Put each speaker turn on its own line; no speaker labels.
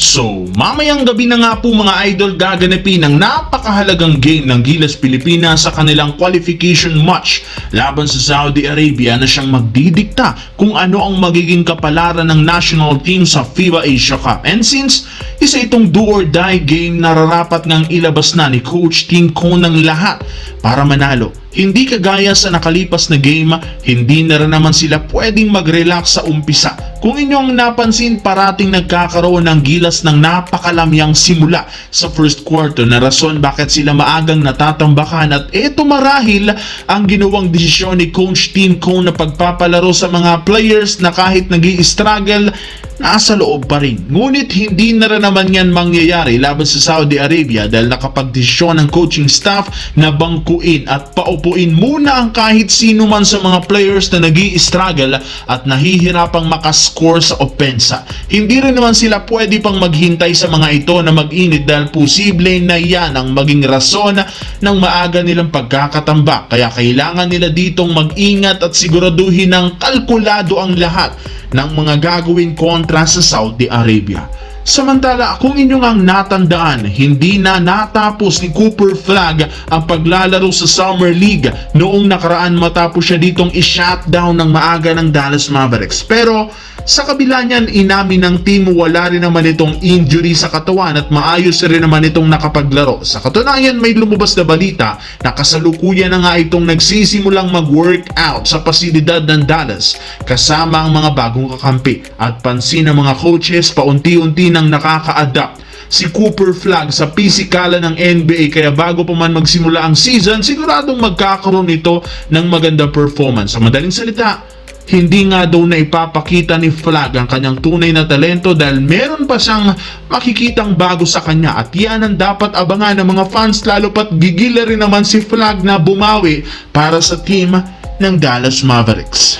So, mamayang gabi na nga po mga idol gaganapin ang napakahalagang game ng Gilas Pilipinas sa kanilang qualification match laban sa Saudi Arabia na siyang magdidikta kung ano ang magiging kapalaran ng national team sa FIBA Asia Cup. And since isa itong do or die game, nararapat ngang ilabas na ni Coach Team Cone ng lahat para manalo. Hindi kagaya sa nakalipas na game, hindi na rin naman sila pwedeng mag-relax sa umpisa. Kung inyong napansin, parating nagkakaroon ng gilas ng napakalamyang simula sa first quarter na rason bakit sila maagang natatambakan at eto marahil ang ginawang desisyon ni Coach Team Cone na pagpapalaro sa mga players na kahit nag struggle nasa loob pa rin. Ngunit hindi na rin naman yan mangyayari laban sa Saudi Arabia dahil nakapagdesisyon ng coaching staff na bangkuin at paupuin muna ang kahit sino man sa mga players na nag struggle at nahihirapang makascore sa opensa. Hindi rin naman sila pwede pang maghintay sa mga ito na mag-init dahil posible na yan ang maging rason ng maaga nilang pagkakatamba. Kaya kailangan nila ditong mag-ingat at siguraduhin ng kalkulado ang lahat ng mga gagawin kontra sa Saudi Arabia. Samantala, kung inyong ang natandaan, hindi na natapos ni Cooper Flag ang paglalaro sa Summer League noong nakaraan matapos siya ditong i-shutdown ng maaga ng Dallas Mavericks. Pero sa kabila niyan, inamin ng team wala rin naman itong injury sa katawan at maayos rin naman itong nakapaglaro. Sa katunayan, may lumabas na balita na kasalukuyan na nga itong nagsisimulang mag-workout sa pasilidad ng Dallas kasama ang mga bagong kakampi. At pansin ng mga coaches, paunti-unti nang nakaka-adapt si Cooper Flag sa pisikala ng NBA kaya bago pa man magsimula ang season, siguradong magkakaroon ito ng maganda performance. Sa madaling salita, hindi nga daw na ipapakita ni Flag ang kanyang tunay na talento dahil meron pa siyang makikitang bago sa kanya at yan ang dapat abangan ng mga fans lalo pat gigila rin naman si Flag na bumawi para sa team ng Dallas Mavericks.